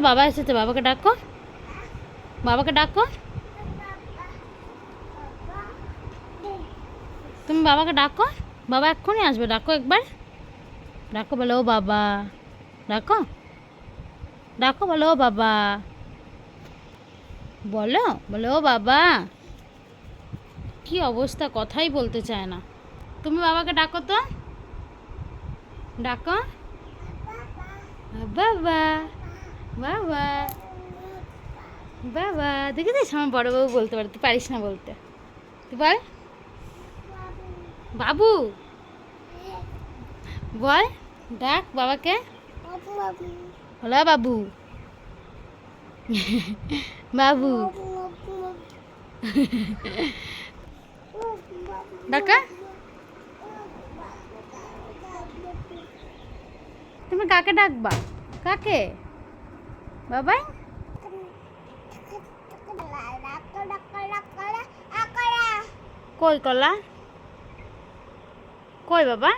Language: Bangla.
বাবা এসেছে, বাবাকে ডাকো। বাবাকে ডাকো। তুমি বাবাকে ডাকো। বাবা এক্ষুনি আসবে, ডাকো একবার। ডাকো বলো, ও বাবা। ডাকো। ডাকো বলো, ও বাবা। বলো বলো, ও বাবা। কি অবস্থা, কথাই বলতে চায় না। তুমি বাবাকে ডাকো তো। ডাকো। বাবা। বাবা। বাবা দেখেছিস আমার বড়বাবু বলতে পারে, তুই পারিস না বলতে। তুই বল। বাবু। বল, ডাক বাবাকে। হলো বাবু। বাবু। ডাকা। তুমি কাকে ডাকবা? কাকে? বাবাই কই কলা? কই বাবা?